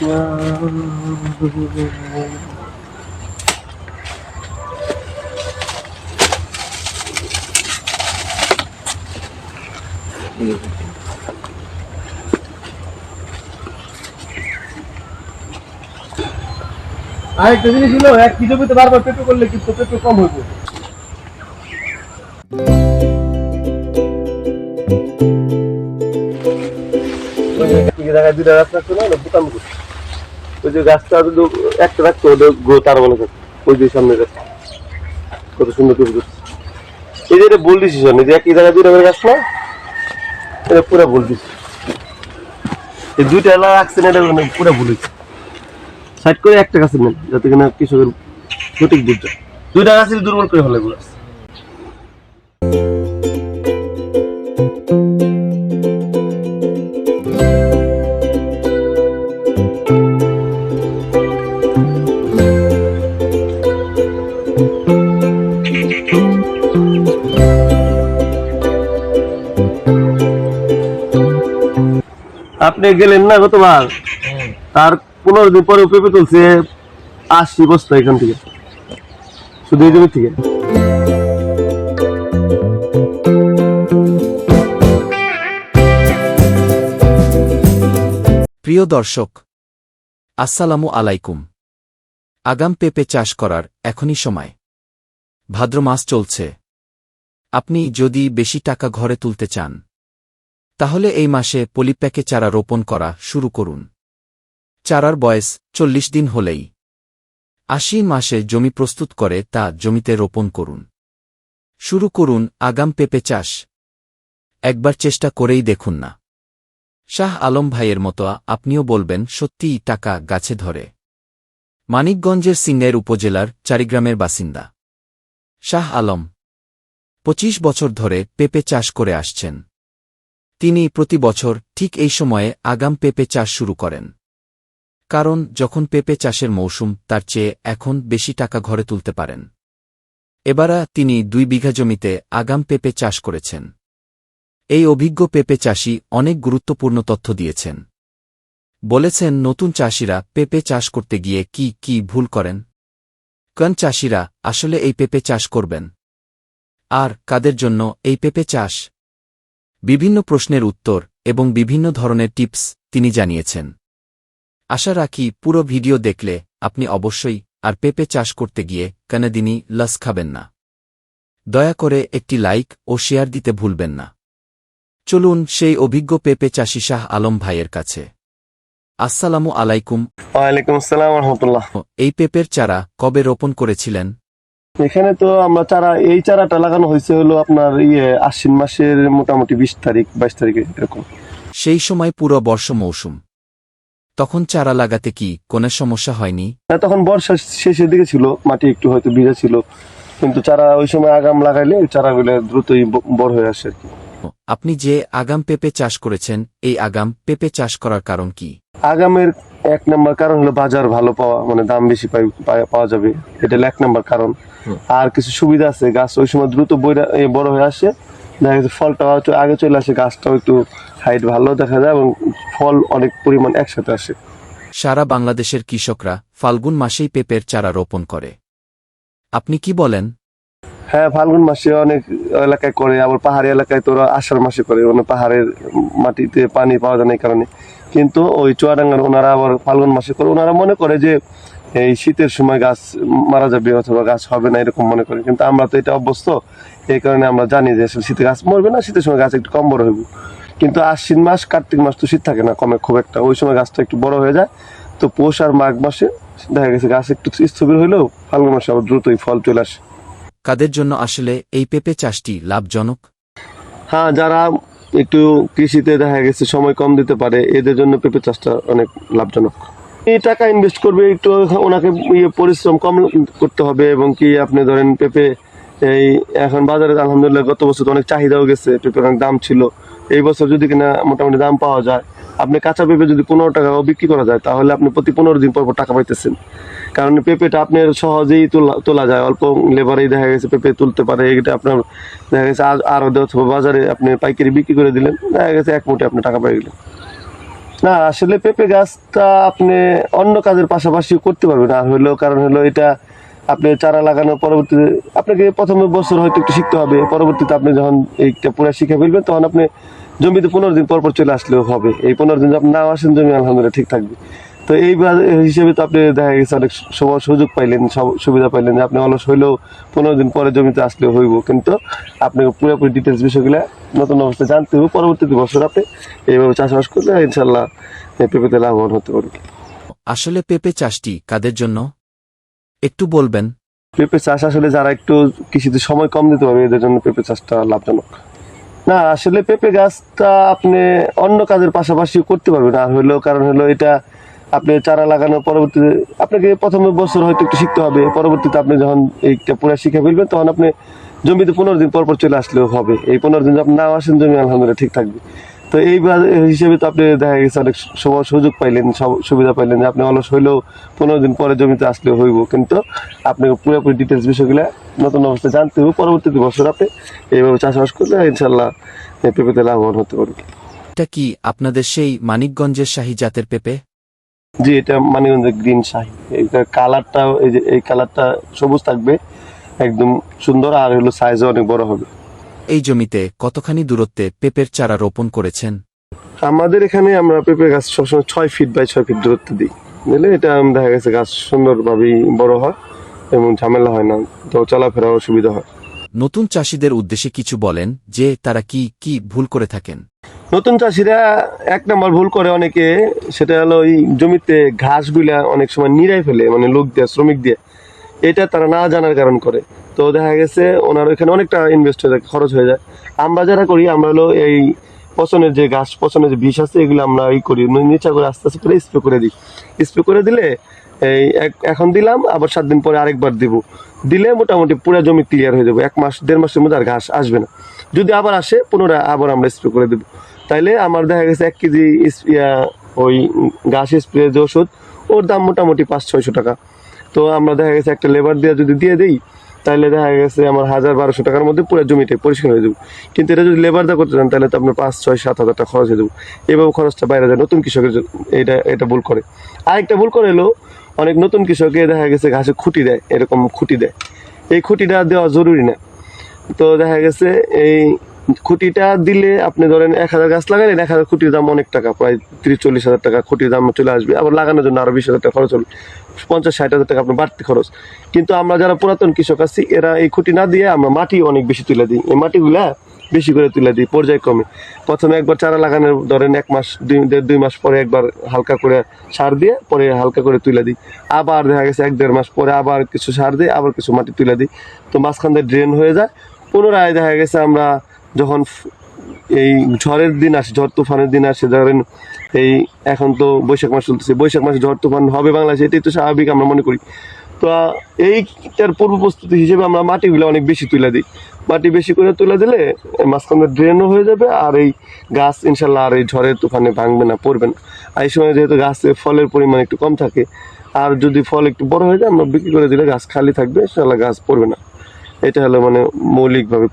আরেকটা জিনিস হলো, এক কি জমিতে বারবার পেঁপে করলে কিন্তু পেঁপে কম হইবে দুটা গাছ রাখতো না বুতাম ওই যে গাছটা শুধু একটা রাখতো ওদের গ্রোথ আরও ভালো থাকতো। ওই যে সামনে গাছ। কত সুন্দর করে করছে এই যে এটা বল ডিসিশন এই যে একই জায়গায় দুটা করে গাছ না? এটা পুরো ভুল দিচ্ছে এই দুইটা এলা রাখছেন, এটা পুরো ভুল হয়েছে সাইড করে একটা গাছের নেন, যাতে কিনা কৃষকের সঠিক বুঝতে দুইটা গাছের দুর্বল করে ফেলে গাছ আপনি গেলেন না গতবার? তার পনেরো দিন পরে পেঁপে তুলছে আশি বস্তা এখান থেকে। শুধু এই জমি থেকে। প্রিয় দর্শক আসসালামু আলাইকুম। আগাম পেঁপে চাষ করার এখনই সময়। ভাদ্র মাস চলছে। আপনি যদি বেশি টাকা ঘরে তুলতে চান তাহলে এই মাসে পলিপ্যাকে চারা রোপণ করা শুরু করুন। চারার বয়স চল্লিশ দিন হলেই। আশি মাসে জমি প্রস্তুত করে তা জমিতে রোপণ করুন। শুরু করুন আগাম পেঁপে চাষ। একবার চেষ্টা করেই দেখুন না। শাহ আলম ভাইয়ের মতো আপনিও বলবেন, সত্যিই টাকা গাছে ধরে। মানিকগঞ্জের সিংয়ের উপজেলার চারিগ্রামের বাসিন্দা। শাহ আলম, পঁচিশ বছর ধরে পেঁপে চাষ করে আসছেন। তিনি প্রতি বছর ঠিক এই সময়ে আগাম পেঁপে চাষ শুরু করেন। কারণ, যখন পেঁপে চাষের মৌসুম, তার চেয়ে এখন বেশি টাকা ঘরে তুলতে পারেন। এবারা তিনি দুই বিঘা জমিতে আগাম পেঁপে চাষ করেছেন। এই অভিজ্ঞ পেঁপে চাষি অনেক গুরুত্বপূর্ণ তথ্য দিয়েছেন। বলেছেন, নতুন চাষিরা পেঁপে চাষ করতে গিয়ে কি কি ভুল করেন? কোন চাষিরা আসলে এই পেঁপে চাষ করবেন। আর কাদের জন্য এই পেঁপে চাষ? বিভিন্ন প্রশ্নের উত্তর এবং বিভিন্ন ধরনের টিপস তিনি জানিয়েছেন। আশা রাখি পুরো ভিডিও দেখলে আপনি অবশ্যই আর পেঁপে চাষ করতে গিয়ে কানাদিনী লস খাবেন না। দয়া করে একটি লাইক ও শেয়ার দিতে ভুলবেন না। চলুন সেই অভিজ্ঞ পেঁপে চাষি শাহ আলম ভাইয়ের কাছে। আসসালামু আলাইকুম। ওয়ালাইকুম আসসালাম রহমতুল্লাহ। এই পেঁপের চারা কবে রোপণ করেছিলেন? এখানে তো আমরা চারা এই চারাটা লাগানো হয়েছে হলো আপনার ইয়ে আশ্বিন মাসের মোটামুটি বিশ তারিখ বাইশ তারিখে এরকম। সেই সময় পুরো বর্ষ মৌসুম। তখন চারা লাগাতে কি কোনো সমস্যা হয়নি? না, তখন বর্ষার শেষের দিকে ছিল মাটি একটু হয়তো ভিজা ছিল। কিন্তু চারা ওই সময় আগাম লাগাইলে চারাগুলো দ্রুতই বড় হয়ে আসে আর কি। আপনি যে আগাম পেঁপে চাষ করেছেন এই আগাম পেঁপে চাষ করার কারণ কি? আগামের এক নম্বর কারণ হলো বাজার ভালো পাওয়া মানে দাম বেশি পাওয়া যাবে। এটা এক নম্বর কারণ। আর কিছু সুবিধা আছে গাছ ওই সময় দ্রুত বড় হয়ে আসে। দেখা গেছে ফলটা হয়তো আগে চলে আসে গাছটাও একটু হাইট ভালো দেখা যায় এবং ফল অনেক পরিমাণ একসাথে আসে। সারা বাংলাদেশের কৃষকরা ফাল্গুন মাসেই পেঁপের চারা রোপণ করে। আপনি কি বলেন? হ্যাঁ ফাল্গুন মাসে অনেক এলাকায় করে আবার পাহাড়ি এলাকায় তোরা আষাঢ় মাসে করে মানে পাহাড়ের মাটিতে পানি পাওয়া যায় না এই কারণে। কিন্তু ওই চুয়াডাঙ্গার ওনারা আবার ফাল্গুন মাসে করে ওনারা মনে করে যে এই শীতের সময় গাছ মারা যাবে অথবা গাছ হবে না এরকম মনে করে কিন্তু আমরা তো এটা অভ্যস্ত। এই কারণে আমরা জানি যে আসলে শীতে গাছ মরবে না শীতের সময় গাছ একটু কম বড় হইব। কিন্তু আশ্বিন মাস কার্তিক মাস তো শীত থাকে না কমে খুব একটা। ওই সময় গাছটা একটু বড় হয়ে যায়। তো পৌষ আর মাঘ মাসে দেখা গেছে গাছ একটু স্থবির হইলেও ফাল্গুন মাসে আবার দ্রুতই ফল চলে আসে। কাদের জন্য আসলে এই পেঁপে চাষটি লাভজনক? হ্যাঁ যারা একটু কৃষিতে দেখা গেছে সময় কম দিতে পারে এদের জন্য পেঁপে চাষটা অনেক লাভজনক। টাকা ইনভেস্ট করবে, একটু ওনাকে ইয়ে পরিশ্রম কম করতে হবে এবং কি আপনি ধরেন পেঁপে, এই এখন বাজারে আলহামদুলিল্লাহ গত বছর তো অনেক চাহিদাও গেছে, পেঁপের অনেক দাম ছিল। এই বছর যদি কিনা মোটামুটি দাম পাওয়া যায়, আপনি কাঁচা পেঁপে যদি পনেরো টাকা বিক্রি করা যায়, তাহলে আপনি প্রতি পনেরো দিন পর টাকা পাইতেছেন। কারণ পেঁপেটা আপনার সহজেই তোলা তোলা যায়, অল্প লেবারেই দেখা গেছে পেঁপে তুলতে পারে এটা আপনার দেখা গেছে আর আরও অথবা বাজারে আপনি পাইকারি বিক্রি করে দিলেন, দেখা গেছে এক মুঠে আপনি টাকা পেয়ে গেলেন না, আসলে পেঁপে গাছটা আপনি অন্য কাজের পাশাপাশি করতে পারবেন। আর হলেও কারণ হলো এটা আপনি চারা লাগানোর পরবর্তীতে আপনাকে প্রথমে বছর হয়তো একটু শিখতে হবে। পরবর্তীতে আপনি যখন এইটা পুরো শিখে ফেলবেন, তখন আপনি জমিতে পনেরো দিন পর পর চলে আসলেও হবে। এই পনেরো দিন আপনি নাও আসেন, জমি আলহামদুলিল্লাহ ঠিক থাকবে। তো এই বা- হিসেবে তো আপনি দেখা গেছে অনেক সময় সুযোগ পাইলেন সব- সুবিধা পাইলেন যে আপনি অলস হইলেও পনেরো দিন পরে জমিতে আসলেও হইব। কিন্তু আপনাকে পুরোপুরি ডিটেলস বিষয়গুলো নতুন অবস্থা জানতে হবে পরবর্তীতে বছর আপনি এইভাবে চাষবাস করলে ইনশাল্লাহ পেঁপেতে লাভবান হতে পারবে আসলে পেঁপে চাষটি কাদের জন্য? একটু বলবেন। পেঁপে চাষ আসলে যারা একটু কৃষিতে সময় কম দিতে পারবে এদের জন্য পেঁপে চাষটা লাভজনক। না আসলে পেঁপে গাছটা আপনি অন্য কাজের পাশাপাশি করতে পারবেন। আর হলো কারণ হলো এটা আপনি চারা লাগানোর পরবর্তীতে, আপনাকে প্রথমে বছর হয়তো একটু শিখতে হবে, পরবর্তীতে আপনি যখন এইটা পুরো শিখে ফেলবেন, তখন আপনি জমিতে পনেরো দিন পর পর চলে আসলেও হবে। এই পনেরো দিন আপনি নাও আসেন জমি, আলহামদুলিল্লাহ ঠিক থাকবে। তো এই হিসেবে তো আপনি দেখা গেছে অনেক সময় সুযোগ পাইলেন, সব সুবিধা পাইলেন যে আপনি অলস হইলেও পনেরো দিন পরে জমিতে আসলেও হইব। কিন্তু আপনাকে পুরোপুরি ডিটেলস বিষয়গুলো নতুন অবস্থায় জানতে হবে পরবর্তীতে বছর আপনি এইভাবে চাষবাস করলে ইনশাল্লাহ পেঁপেতে লাভবান হতে পারবে এটা কি আপনাদের সেই মানিকগঞ্জের শাহী জাতের পেঁপে? জি এটা মানিগঞ্জের গ্রিন শাহি। এটা কালারটা এই যে এই কালারটা সবুজ থাকবে একদম সুন্দর আর হলো সাইজও অনেক বড় হবে। এই জমিতে কতখানি দূরত্বে পেঁপের চারা রোপণ করেছেন? আমাদের এখানে আমরা পেঁপে গাছ সবসময় ছয় ফিট বাই ছয় ফিট দূরত্ব দিই। বুঝলে এটা দেখা গেছে গাছ সুন্দরভাবেই বড় হয় এবং ঝামেলা হয় না তো চলাফেরাও সুবিধা হয়। নতুন চাষিদের উদ্দেশ্যে কিছু বলেন যে তারা কি কি ভুল করে থাকেন? নতুন চাষিরা এক নম্বর ভুল করে অনেকে, সেটা হলো ওই জমিতে ঘাসগুলা অনেক সময় নিরাই ফেলে মানে লোক দিয়ে, শ্রমিক দিয়ে। এটা তারা না জানার কারণ করে। তো দেখা গেছে ওনার ওইখানে অনেকটা ইনভেস্ট হয়ে যায়, খরচ হয়ে যায়। আমরা যারা করি, আমরা হলো এই পচনের যে ঘাস, পচনের যে বিষ আছে, এগুলো আমরা এই করি নিচা করে আস্তে আস্তে করে স্প্রে করে দিই। স্প্রে করে দিলে এই এখন দিলাম, আবার সাত দিন পরে আরেকবার দিব। দিলে মোটামুটি পুরো জমি ক্লিয়ার হয়ে যাবে। এক মাস, দেড় মাসের মধ্যে আর ঘাস আসবে না। যদি আবার আসে, পুনরায় আবার আমরা স্প্রে করে দেবো। তাইলে আমার দেখা গেছে এক কেজি ওই ঘাস স্প্রে যে ওষুধ, ওর দাম মোটামুটি পাঁচ, ছয়শো টাকা। তো আমরা দেখা গেছে একটা লেবার দিয়ে যদি দিয়ে দিই তাহলে দেখা গেছে আমার হাজার বারোশো টাকার মধ্যে পুরো জমিটাই পরিষ্কার হয়ে যাবে। কিন্তু এটা যদি লেবার দিয়ে করতে চান তাহলে তো আপনার পাঁচ, ছয়, সাত হাজার টাকা খরচ হয়ে যাবে। এভাবে খরচটা বাইরে যায়। নতুন কৃষকের এটা এটা ভুল করে। আরেকটা ভুল করে এলো, অনেক নতুন কৃষকে দেখা গেছে ঘাসে খুঁটি দেয়, এরকম খুঁটি দেয়। এই খুঁটিটা দেওয়া জরুরি না। তো দেখা গেছে এই খুঁটিটা দিলে আপনি ধরেন এক হাজার গাছ লাগালেন, এক হাজার খুঁটির দাম অনেক টাকা, প্রায় তিরিশ চল্লিশ হাজার টাকা খুঁটির দাম চলে আসবে। আবার লাগানোর জন্য আরও বিশ হাজার টাকা খরচ হবে। পঞ্চাশ, ষাট হাজার টাকা আপনার বাড়তি খরচ। কিন্তু আমরা যারা পুরাতন কৃষক আছি, এরা এই খুঁটি না দিয়ে আমরা মাটি অনেক বেশি তুলে দিই। এই মাটিগুলা বেশি করে তুলে দিই পর্যায়ক্রমে প্রথমে একবার চারা লাগানোর ধরেন এক মাস, দুই, দেড়, দুই মাস পরে একবার হালকা করে সার দিয়ে পরে হালকা করে তুলে দিই। আবার দেখা গেছে এক, দেড় মাস পরে আবার কিছু সার দিই আবার কিছু মাটি তুলে দিই। তো মাঝখান দিয়ে ড্রেন হয়ে যায়। পুনরায় দেখা গেছে আমরা যখন এই ঝড়ের দিন আসে, ঝড় তুফানের দিন আসে, ধরেন এই এখন তো বৈশাখ মাস চলতেছে, বৈশাখ মাসে ঝড় তুফান হবে বাংলাদেশে, এটাই তো স্বাভাবিক আমরা মনে করি। তো এইটার পূর্ব প্রস্তুতি হিসেবে আমরা মাটিগুলো অনেক বেশি তুলে দিই। মাটি বেশি করে তুলে দিলে মাঝখানে ড্রেনও হয়ে যাবে আর এই গাছ ইনশাল্লাহ আর এই ঝড়ের তুফানে ভাঙবে না, পড়বে না। আর এই সময় যেহেতু গাছে ফলের পরিমাণ একটু কম থাকে, আর যদি ফল একটু বড় হয়ে যায়, আমরা বিক্রি করে দিলে গাছ খালি থাকবে, ইনশাল্লাহ গাছ পড়বে না। এটা হলো মানে মৌলিকভাবে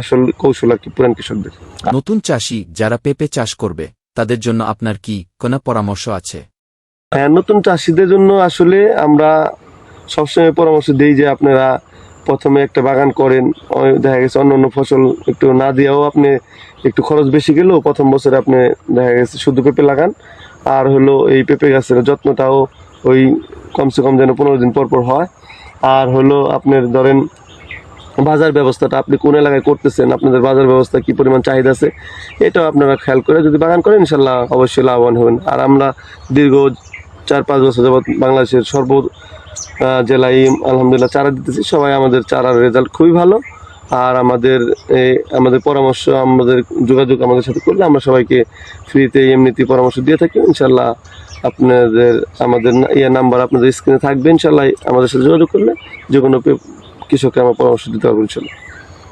আসল কৌশল আর কি পুরান কৃষকদের। নতুন চাষি যারা পেঁপে চাষ করবে তাদের জন্য আপনার কি কোনো পরামর্শ আছে? হ্যাঁ নতুন চাষিদের জন্য আসলে আমরা সবসময় পরামর্শ দিই যে আপনারা প্রথমে একটা বাগান করেন দেখা গেছে অন্য অন্য ফসল একটু না দিয়েও আপনি একটু খরচ বেশি গেলেও প্রথম বছরে আপনি দেখা গেছে শুধু পেঁপে লাগান। আর হলো এই পেঁপে গাছের যত্নটাও ওই কমসে কম যেন পনেরো দিন পর পর হয়। আর হলো আপনার ধরেন বাজার ব্যবস্থাটা আপনি কোন এলাকায় করতেছেন? আপনাদের বাজার ব্যবস্থা কি পরিমাণ চাহিদা আছে? এটাও আপনারা খেয়াল করে যদি বাগান করেন ইনশাল্লাহ অবশ্যই লাভবান হবেন। আর আমরা দীর্ঘ চার পাঁচ বছর যাবৎ বাংলাদেশের সর্ব জেলায় আলহামদুলিল্লাহ চারা দিতেছি। সবাই আমাদের চারার রেজাল্ট খুবই ভালো। আর আমাদের আমাদের পরামর্শ, আমাদের যোগাযোগ আমাদের সাথে করলে আমরা সবাইকে ফ্রিতে এমনিতে পরামর্শ দিয়ে থাকি। ইনশাল্লাহ আপনাদের আমাদের ইয়ে নাম্বার আপনাদের স্ক্রিনে থাকবে ইনশাল্লাহ আমাদের সাথে যোগাযোগ করলে যে কোনো কৃষককে আমার পরামর্শ দিতে পারব ইনশাল্লাহ।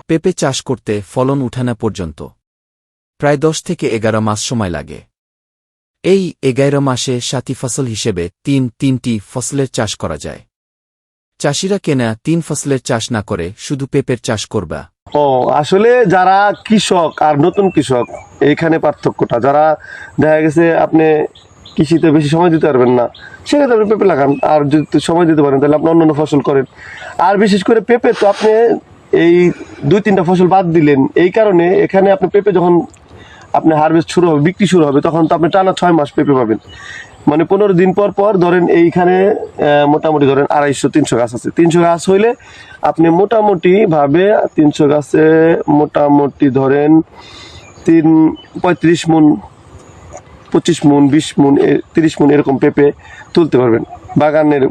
পেঁপে চাষ করতে ফলন উঠানা পর্যন্ত। প্রায় দশ থেকে এগারো মাস সময় লাগে। এই এগারো মাসে সাথী ফসল হিসেবে তিন তিনটি ফসলের চাষ করা যায়। চাষিরা কেনা তিন ফসলের চাষ না করে শুধু পেঁপের চাষ করবা। ও আসলে যারা কৃষক আর নতুন কৃষক এইখানে পার্থক্যটা যারা দেখা গেছে আপনি কৃষিতে বেশি সময় দিতে পারবেন না, সেক্ষেত্রে আপনি পেঁপে লাগান। আর যদি সময় দিতে পারেন, তাহলে আপনি অন্যান্য ফসল করেন। আর বিশেষ করে পেঁপে তো আপনি এই দুই তিনটা ফসল বাদ দিলেন, এই কারণে এখানে আপনি পেঁপে যখন আপনি হারভেস্ট শুরু হবে, বিক্রি শুরু হবে, তখন তো আপনি টানা ছয় মাস পেঁপে পাবেন। মানে পনেরো দিন পর পর ধরেন এইখানে মোটামুটি ধরেন আড়াইশো, তিনশো গাছ আছে। তিনশো গাছ হইলে আপনি মোটামুটি ভাবে তিনশো গাছে মোটামুটি ধরেন তিন, পঁয়ত্রিশ মন পঁচিশ মন বিশ মন এ- তিরিশ মন এরকম পেঁপে তুলতে পারবেন। বাগানের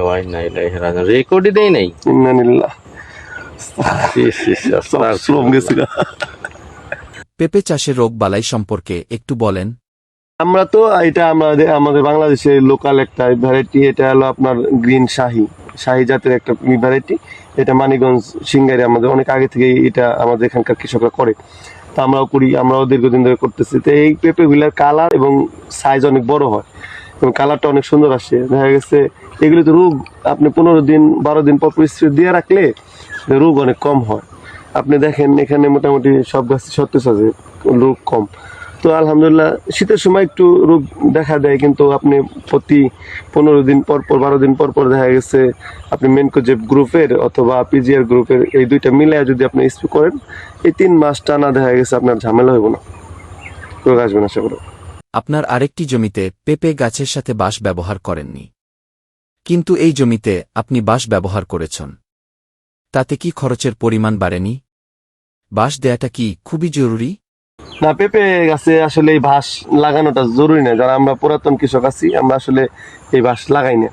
ওয়া ইন্না রেকর্ডই দেই নাই? পেঁপে চাষের রোগ বালাই সম্পর্কে একটু বলেন। আমরা তো এটা আমাদের আমাদের বাংলাদেশের লোকাল একটা ভ্যারাইটি এটা হলো আপনার গ্রিন শাহি। শাহি জাতের একটা ভ্যারাইটি এটা মানিগঞ্জ সিঙ্গারি আমাদের অনেক আগে থেকে এটা আমাদের এখানকার কৃষকরা করে। তো আমরাও করি, আমরাও দীর্ঘদিন ধরে করতেছি। তো এই পেঁপেগুলার কালার এবং সাইজ অনেক বড় হয়। এবং কালারটা অনেক সুন্দর আসে। দেখা গেছে, এগুলো তো রোগ আপনি পনেরো দিন, বারো দিন পর পরিস্থিতি দিয়ে রাখলে রোগ অনেক কম হয়। আপনি দেখেন, এখানে মোটামুটি সব গাছ সতেজ আছে রোগ কম। তো আলহামদুলিল্লাহ, শীতের সময় একটু রোগ দেখা দেয়, কিন্তু আপনি প্রতি পনেরো দিন পর পর, বারো দিন পর পর দেখা গেছে আপনি মেনকোজেব গ্রুপের অথবা পিজিআর গ্রুপের এই দুইটা মিলায় যদি আপনি স্প্রে করেন, এই তিন মাস টানা দেখা গেছে আপনার ঝামেলা হইব না। রোগ আসবে না সেগুলো আপনার আরেকটি জমিতে পেঁপে গাছের সাথে বাঁশ ব্যবহার করেননি। কিন্তু এই জমিতে আপনি বাঁশ ব্যবহার করেছেন। তাতে কি খরচের পরিমাণ বাড়েনি? বাঁশ দেয়াটা কি খুবই জরুরি? না পেঁপে গাছে আসলে এই বাঁশ লাগানোটা জরুরি না। যারা আমরা পুরাতন কৃষক আছি, আমরা আসলে এই বাঁশ লাগাই না।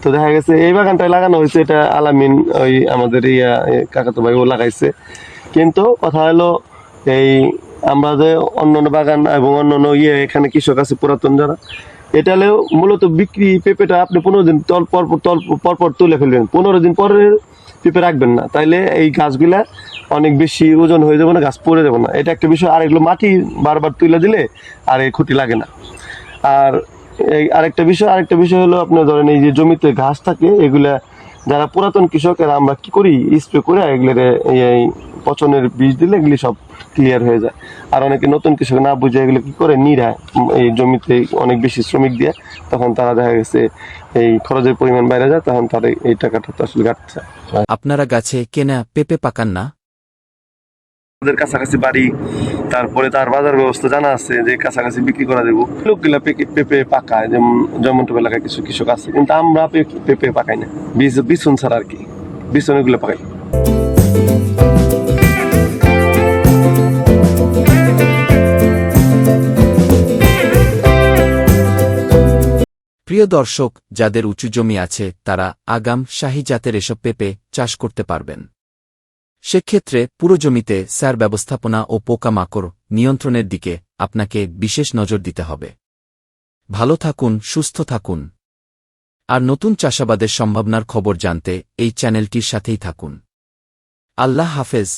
তো দেখা গেছে এই বাগানটায় লাগানো হয়েছে, এটা আলামিন ওই আমাদের ইয়া কাকাতো ভাই ও লাগাইছে। কিন্তু কথা হলো, এই আমরা যে অন্য বাগান এবং অন্য ইয়ে এখানে কৃষক আছে, পুরাতন যারা এটা হলেও মূলত বিক্রি পেঁপেটা আপনি পনেরো দিন তল পর পর তল পর পর তুলে ফেলবেন। পনেরো দিন পরে পেঁপে রাখবেন না। তাইলে এই গাছগুলা অনেক বেশি ওজন হয়ে যাবে না, গাছ পড়ে যাবে না। এটা একটা বিষয়। আর এগুলো মাটি বারবার তুলে দিলে আর এই ক্ষতি লাগে না। আর এই আরেকটা বিষয় আরেকটা বিষয় হলো আপনার ধরেন এই যে জমিতে ঘাস থাকে, এগুলা যারা পুরাতন কৃষকেরা আমরা কি করি? স্প্রে করে এগুলোর পচনের বীজ দিলে এগুলি সব ক্লিয়ার হয়ে যায়। আর অনেকে নতুন কৃষক না বুঝে এগুলো কি করে? নিরায়। এই জমিতে অনেক বেশি শ্রমিক দিয়ে তখন তারা দেখা গেছে এই খরচের পরিমাণ বাইরে যায় তখন তাদের এই টাকাটা তো আসলে ঘাটছে আপনারা গাছে কেনা পেঁপে পাকান না? আমাদের কাছাকাছি বাড়ি তারপরে তার বাজার ব্যবস্থা জানা আছে যে কাছাকাছি বিক্রি করা দেবো লোকগুলা পেঁপে পাকায় যেমন জমন্টপ এলাকায় কিছু কৃষক আছে কিন্তু আমরা পেঁপে পাকাই না। বীজ বিছুন ছাড়া আর কি। বিছুন এগুলো পাকাই। প্রিয় দর্শক, যাদের উঁচু জমি আছে, তারা আগাম শাহী জাতের এসব পেঁপে চাষ করতে পারবেন। সেক্ষেত্রে পুরো জমিতে স্যার ব্যবস্থাপনা ও পোকামাকড় নিয়ন্ত্রণের দিকে আপনাকে বিশেষ নজর দিতে হবে। ভালো থাকুন, সুস্থ থাকুন। আর নতুন চাষাবাদের সম্ভাবনার খবর জানতে এই চ্যানেলটির সাথেই থাকুন। আল্লাহ হাফেজ।